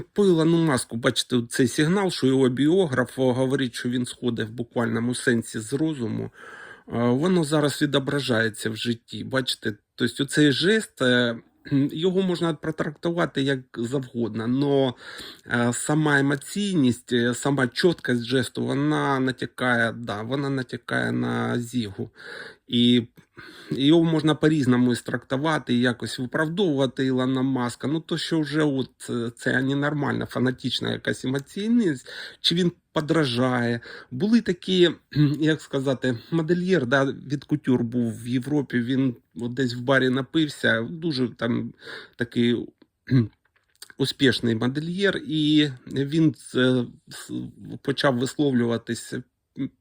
по Ілону Маску, бачите, цей сигнал, що його біограф е, говорить, що він сходить в буквальному сенсі з розуму. Е, Воно зараз відображається в житті. Бачите, тобто цей жест. е, Його можна протрактувати як завгодно, але сама емоційність, сама чіткість жесту, вона натякає, да, вона натякає на зігу. І його можна по-різному істрактувати, і якось виправдовувати Ілона Маска. Ну то що вже от е, це ненормальна, фанатична якась емоційність, чи він подражає. Були такі, як сказати, модельєр да, від кутюр був в Європі. Він от десь в барі напився, дуже там такий. Успішний модельєр, і він е, почав висловлюватися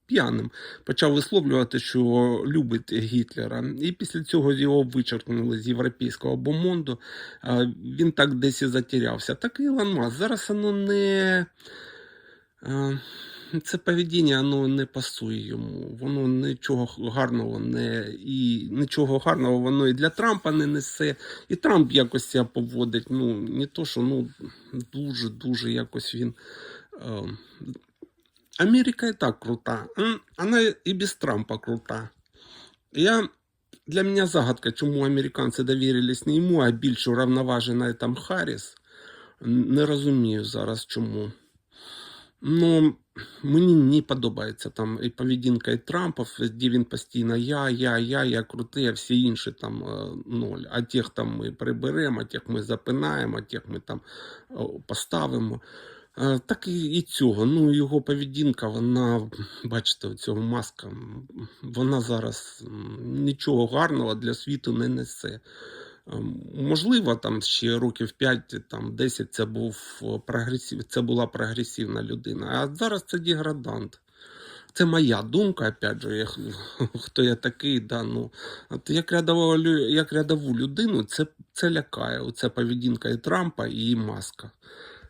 п'яним почав висловлювати, що любить Гітлера. І після цього його вичеркнули з європейського бомонду. Він так десь і затерявся. Так і Ілон Маск. Зараз воно не. Це поведіння воно не пасує йому. Воно нічого гарного не і нічого гарного воно і для Трампа не несе. І Трамп якось себе поводить. Ну, не то, що ну дуже-дуже якось він. е, Америка и так крута. Она и без Трампа крута. Я, для меня загадка, чому американці довірились не йому, а більш уравноваженої там Харріс. Не розумію зараз чому. Ну, мені не подобається там і поведінка і Трампа, де він постійно я, я, я, я крутий, а всі інші там е, ноль. А тих там ми приберемо, а тих ми запинаємо, а тих ми там поставимо. Е, Так і, і цього. Ну, його поведінка, вона, бачите, цього маска, вона зараз нічого гарного для світу не несе. Ем, Можливо, там ще років 5, там 10 це був е, прогресив, це була прогресивна людина. А зараз це деградант. Це моя думка, опять же, я, хто я такий, да, ну, от як, рядову, як рядову людину, це, це лякає. Оце поведінка і Трампа, і Маска.